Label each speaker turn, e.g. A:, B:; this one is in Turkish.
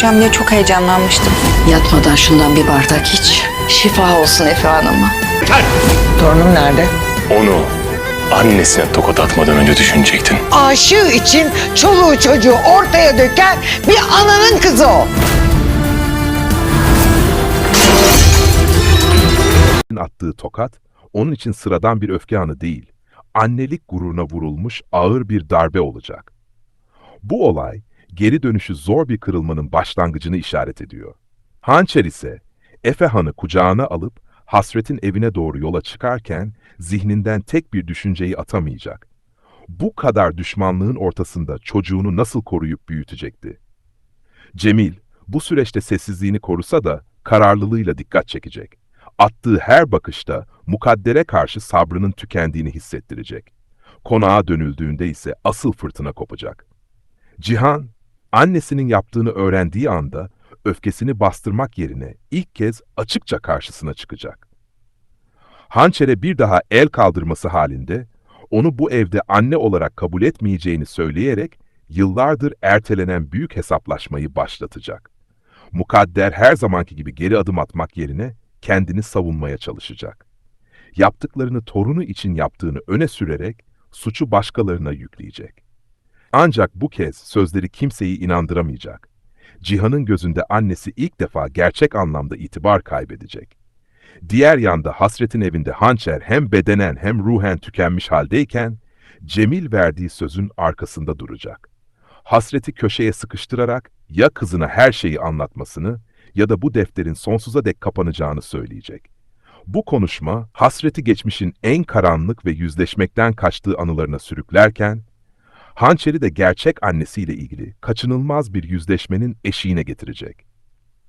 A: göreceğim diye çok heyecanlanmıştım.
B: Yatmadan şundan bir bardak iç. Şifa olsun Efe Hanım'a.
C: Torunum nerede?
D: Onu annesine tokat atmadan önce düşünecektin.
C: Aşığı için çoluğu çocuğu ortaya döken bir ananın kızı o.
E: attığı tokat onun için sıradan bir öfke anı değil, annelik gururuna vurulmuş ağır bir darbe olacak. Bu olay geri dönüşü zor bir kırılmanın başlangıcını işaret ediyor. Hançer ise Efe Han'ı kucağına alıp Hasret'in evine doğru yola çıkarken zihninden tek bir düşünceyi atamayacak. Bu kadar düşmanlığın ortasında çocuğunu nasıl koruyup büyütecekti? Cemil bu süreçte sessizliğini korusa da kararlılığıyla dikkat çekecek attığı her bakışta mukaddere karşı sabrının tükendiğini hissettirecek. Konağa dönüldüğünde ise asıl fırtına kopacak. Cihan, annesinin yaptığını öğrendiği anda öfkesini bastırmak yerine ilk kez açıkça karşısına çıkacak. Hançer'e bir daha el kaldırması halinde onu bu evde anne olarak kabul etmeyeceğini söyleyerek yıllardır ertelenen büyük hesaplaşmayı başlatacak. Mukadder her zamanki gibi geri adım atmak yerine kendini savunmaya çalışacak. Yaptıklarını torunu için yaptığını öne sürerek suçu başkalarına yükleyecek. Ancak bu kez sözleri kimseyi inandıramayacak. Cihan'ın gözünde annesi ilk defa gerçek anlamda itibar kaybedecek. Diğer yanda Hasret'in evinde Hançer hem bedenen hem ruhen tükenmiş haldeyken, Cemil verdiği sözün arkasında duracak. Hasret'i köşeye sıkıştırarak ya kızına her şeyi anlatmasını ya da bu defterin sonsuza dek kapanacağını söyleyecek. Bu konuşma, hasreti geçmişin en karanlık ve yüzleşmekten kaçtığı anılarına sürüklerken, hançeri de gerçek annesiyle ilgili kaçınılmaz bir yüzleşmenin eşiğine getirecek.